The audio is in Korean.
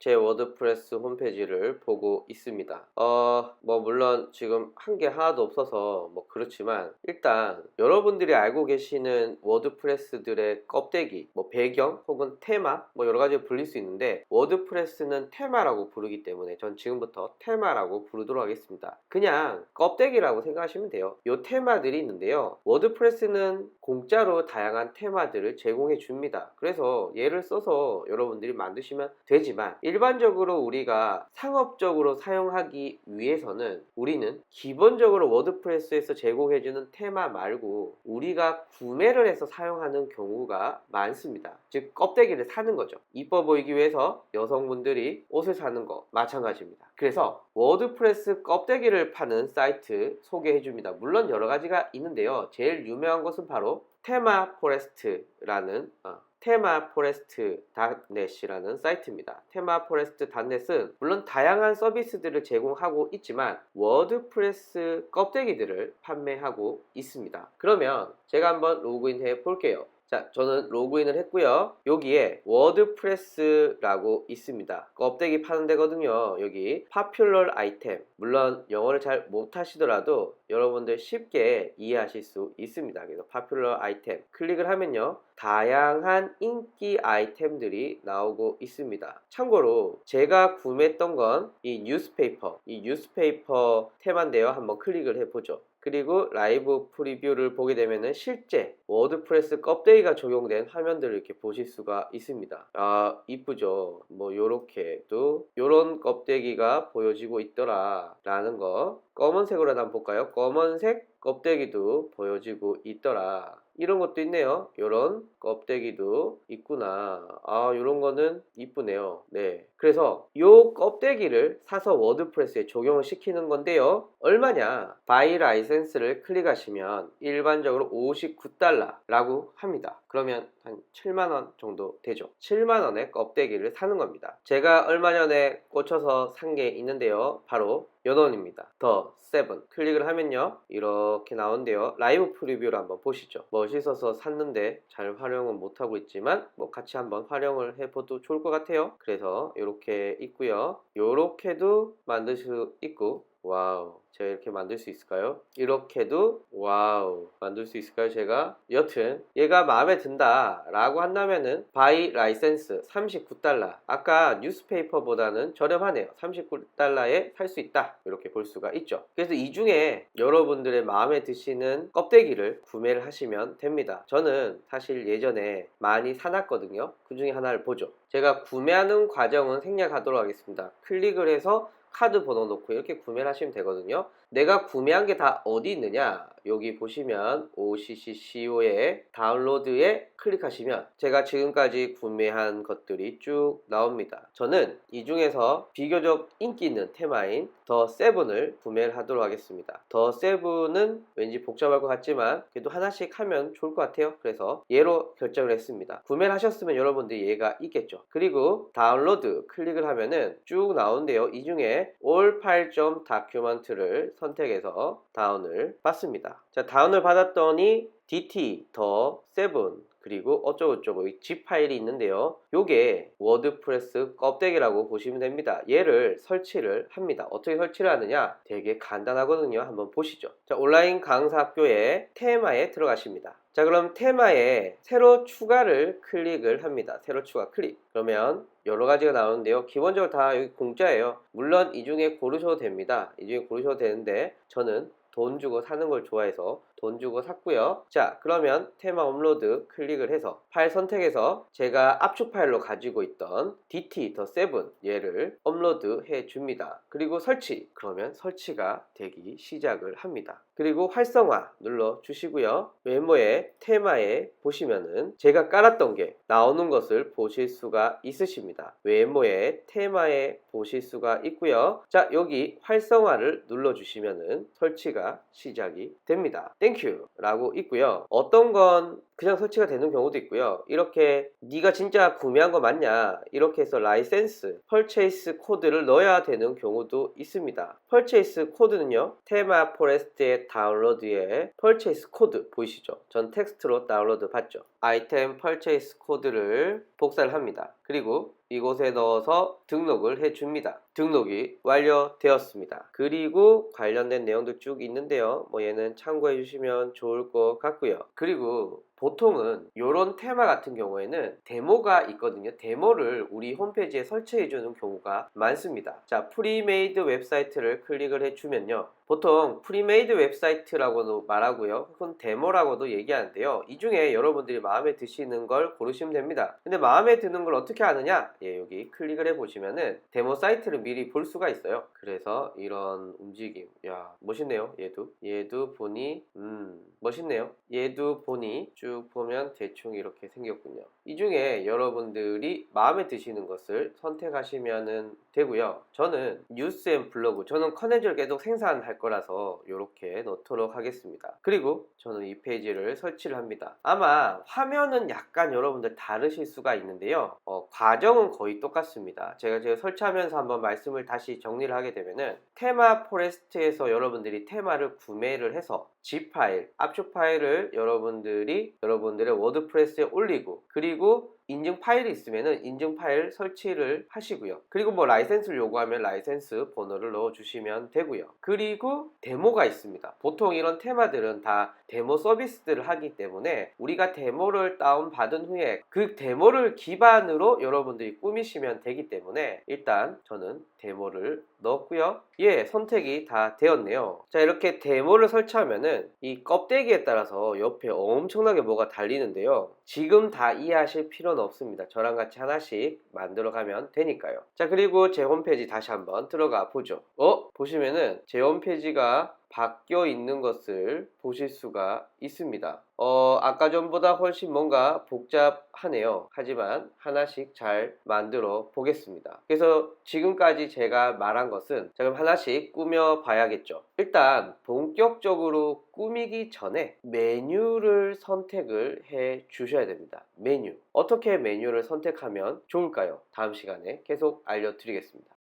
제 워드프레스 홈페이지를 보고 있습니다. 어, 뭐, 물론 지금 한 게 하나도 없어서 뭐 그렇지만 일단 여러분들이 알고 계시는 워드프레스들의 껍데기, 뭐 배경 혹은 테마 뭐 여러 가지 불릴 수 있는데 워드프레스는 테마라고 부르기 때문에 전 지금부터 테마라고 부르도록 하겠습니다. 그냥 껍데기라고 생각하시면 돼요. 요 테마들이 있는데요. 워드프레스는 공짜로 다양한 테마들을 제공해 줍니다. 그래서 얘를 써서 여러분들이 만드시면 되지만 일반적으로 우리가 상업적으로 사용하기 위해서는 우리는 기본적으로 워드프레스에서 제공해주는 테마 말고 우리가 구매를 해서 사용하는 경우가 많습니다. 즉 껍데기를 사는 거죠. 이뻐 보이기 위해서 여성분들이 옷을 사는 거 마찬가지입니다. 그래서 워드프레스 껍데기를 파는 사이트 소개해 줍니다. 물론 여러 가지가 있는데요. 제일 유명한 것은 바로 테마 포레스트라는 어, 테마 포레스트 닷넷이라는 사이트입니다. 테마 포레스트 닷넷은 물론 다양한 서비스들을 제공하고 있지만 워드프레스 껍데기들을 판매하고 있습니다. 그러면 제가 한번 로그인해 볼게요. 자, 저는 로그인을 했고요. 여기에 워드프레스라고 있습니다. 껍데기 파는 데거든요. 여기 파퓰러 아이템. 물론 영어를 잘 못하시더라도 여러분들 쉽게 이해하실 수 있습니다. 그래서 파퓰러 아이템 클릭을 하면요. 다양한 인기 아이템들이 나오고 있습니다. 참고로 제가 구매했던 건 이 뉴스페이퍼, 이 뉴스페이퍼 테마인데요. 한번 클릭을 해보죠. 그리고 라이브 프리뷰를 보게 되면은 실제 워드프레스 껍데기가 적용된 화면들을 이렇게 보실 수가 있습니다. 아, 이쁘죠? 뭐, 요렇게도, 요런 껍데기가 보여지고 있더라. 라는 거. 검은색으로 한번 볼까요? 검은색 껍데기도 보여지고 있더라. 이런 것도 있네요. 요런 껍데기도 있구나. 아, 요런 거는 이쁘네요. 네. 그래서 요 껍데기를 사서 워드프레스에 적용을 시키는 건데요. 얼마냐? 바이 라이센스를 클릭하시면 일반적으로 59달러라고 합니다. 그러면 한 7만원 정도 되죠. 7만원의 껍데기를 사는 겁니다. 제가 얼마 전에 꽂혀서 산 게 있는데요. 바로 연원입니다. 더 세븐 클릭을 하면요 이렇게 나온대요 라이브 프리뷰를 한번 보시죠 멋있어서 샀는데 잘 활용은 못하고 있지만 뭐 같이 한번 활용을 해봐도 좋을 것 같아요 그래서 이렇게 있고요 이렇게도 만들 수 있고 와우 제가 이렇게 만들 수 있을까요? 이렇게도 와우 만들 수 있을까요? 제가? 여튼 얘가 마음에 든다 라고 한다면은 바이 라이센스 39달러. 아까 뉴스페이퍼보다는 저렴하네요. 39달러에 살 수 있다. 이렇게 볼 수가 있죠. 그래서 이 중에 여러분들의 마음에 드시는 껍데기를 구매를 하시면 됩니다. 저는 사실 예전에 많이 사놨거든요. 그 중에 하나를 보죠. 제가 구매하는 과정은 생략하도록 하겠습니다. 클릭을 해서 카드 번호 넣고 이렇게 구매를 하시면 되거든요. 내가 구매한 게 다 어디 있느냐? 여기 보시면 OCCCO의 다운로드에 클릭하시면 제가 지금까지 구매한 것들이 쭉 나옵니다. 저는 이 중에서 비교적 인기 있는 테마인 더 세븐을 구매를 하도록 하겠습니다. 더 세븐은 왠지 복잡할 것 같지만 그래도 하나씩 하면 좋을 것 같아요. 그래서 얘로 결정을 했습니다. 구매를 하셨으면 여러분들이 얘가 있겠죠. 그리고 다운로드 클릭을 하면은 쭉 나오는데요. 이 중에 all file document를 선택해서 다운을 받습니다. 자, 다운을 받았더니 DT 더 세븐 그리고 어쩌고저쩌고 이 zip 파일이 있는데요. 요게 워드프레스 껍데기라고 보시면 됩니다. 얘를 설치를 합니다. 어떻게 설치를 하느냐? 되게 간단하거든요. 한번 보시죠. 자, 온라인 강사 학교의 테마에 들어가십니다. 자, 그럼 테마에 새로 추가를 클릭을 합니다. 새로 추가 클릭. 그러면 여러 가지가 나오는데요. 기본적으로 다 여기 공짜예요. 물론 이 중에 고르셔도 됩니다. 이 중에 고르셔도 되는데 저는 돈 주고 사는 걸 좋아해서 돈 주고 샀고요. 자, 그러면 테마 업로드 클릭을 해서 파일 선택해서 제가 압축 파일로 가지고 있던 DT 더 7 얘를 업로드 해 줍니다. 그리고 설치. 그러면 설치가 되기 시작을 합니다. 그리고 활성화 눌러 주시고요. 메모에 테마에 보시면은 제가 깔았던 게 나오는 것을 보실 수가 있으십니다. 외모에 테마에 보실 수가 있고요. 자, 여기 활성화를 눌러 주시면은 설치가 시작이 됩니다. 땡큐 라고 있고요. 어떤 건 그냥 설치가 되는 경우도 있고요. 이렇게 네가 진짜 구매한 거 맞냐 이렇게 해서 라이센스, 펄체이스 코드를 넣어야 되는 경우도 있습니다. 펄체이스 코드는요. 테마 포레스트의 다운로드에 펄체이스 코드 보이시죠? 전 텍스트로 다운로드 받죠. 아이템 펄체이스 코드를 복사를 합니다. 그리고 이곳에 넣어서 등록을 해줍니다. 등록이 완료되었습니다. 그리고 관련된 내용도 쭉 있는데요. 뭐 얘는 참고해 주시면 좋을 것 같고요. 그리고 보통은 이런 테마 같은 경우에는 데모가 있거든요. 데모를 우리 홈페이지에 설치해 주는 경우가 많습니다. 자, 프리메이드 웹사이트를 클릭을 해주면요. 보통 프리메이드 웹사이트라고도 말하고요. 혹은 데모라고도 얘기하는데요. 이 중에 여러분들이 마음에 드시는 걸 고르시면 됩니다. 근데 마음에 드는 걸 어떻게 아느냐? 예, 여기 클릭을 해보시면은 데모 사이트를 미리 볼 수가 있어요. 그래서 이런 움직임. 야, 멋있네요. 얘도. 얘도 보니, 음, 멋있네요. 얘도 보니 쭉 보면 대충 이렇게 생겼군요. 이 중에 여러분들이 마음에 드시는 것을 선택하시면 되고요. 저는 뉴스 앤 블로그, 저는 컨텐츠를 계속 생산할 거라서 이렇게 넣도록 하겠습니다. 그리고 저는 이 페이지를 설치를 합니다. 아마 화면은 약간 여러분들 다르실 수가 있는데요. 어, 과정은 거의 똑같습니다. 제가 제가 설치하면서 한번 말씀을 다시 정리를 하게 되면은 테마 포레스트에서 여러분들이 테마를 구매를 해서 zip 파일, 압축 파일을 여러분들이 여러분들의 워드프레스에 올리고 그리고 인증 파일이 있으면은 인증 파일 설치를 하시고요. 그리고 뭐 라이센스를 요구하면 라이센스 번호를 넣어 주시면 되고요. 그리고 데모가 있습니다. 보통 이런 테마들은 다 데모 서비스들을 하기 때문에 우리가 데모를 다운 받은 후에 그 데모를 기반으로 여러분들이 꾸미시면 되기 때문에 일단 저는 데모를 넣었고요. 예, 선택이 다 되었네요. 자, 이렇게 데모를 설치하 면은 이 껍데기에 따라서 옆에 엄청나게 뭐가 달리는데요. 지금 다 이해하실 필요는 없습니다. 저랑 같이 하나씩 만들어 가면 되니까요. 자, 그리고 제 홈페이지 다시 한번 들어가 보죠. 어? 보시면은 제 홈페이지가 바뀌어 있는 것을 보실 수가 있습니다. 어, 아까 전보다 훨씬 뭔가 복잡하네요. 하지만 하나씩 잘 만들어 보겠습니다. 그래서 지금까지 제가 말한 것은 지금 하나씩 꾸며 봐야겠죠. 일단 본격적으로 꾸미기 전에 메뉴를 선택을 해 주셔야 됩니다. 메뉴. 어떻게 메뉴를 선택하면 좋을까요? 다음 시간에 계속 알려드리겠습니다.